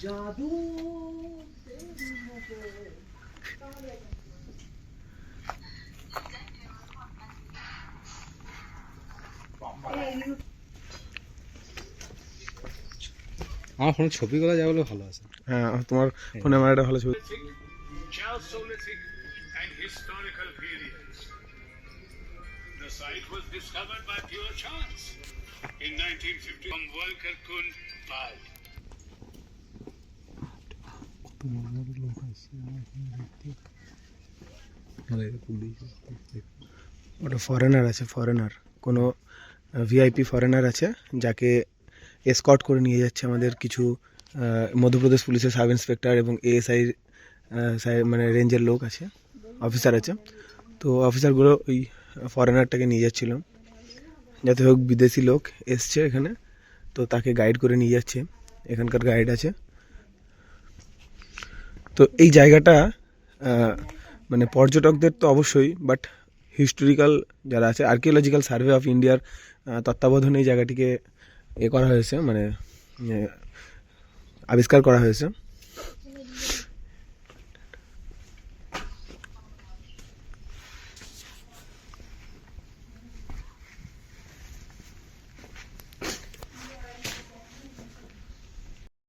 জাদু আমার ফোনে ছবি করা যায় বলে ভালো আছে। হ্যাঁ তোমার ফোনে আমার একটা ভালো ছবি। The site was discovered by pure chance in 1950 from Volker Kund Bad. ওটা ফরেনার আছে ফরেনার কোনো ভিআইপি ফরেনার আছে, যাকে এসকট করে নিয়ে যাচ্ছে আমাদের কিছু মধ্যপ্রদেশ পুলিশের সাব ইন্সপেক্টর এবং এএসআই মানে রেঞ্জের লোক আছে অফিসার আছে। তো অফিসারগুলো ওই ফরেনারটাকে নিয়ে যাচ্ছিল যাতে হোক বিদেশি লোক এসছে এখানে, তো তাকে গাইড করে নিয়ে যাচ্ছে। এখানকার গাইড আছে। তো এই জায়গাটা মানে পর্যটকদের তো অবশ্যই বাট হিস্টোরিক্যাল যারা আছে আর্কিওলজিক্যাল সার্ভে অফ ইন্ডিয়ার তত্ত্বাবধানে এই জায়গাটিকে এ করা হয়েছে মানে আবিষ্কার করা হয়েছে।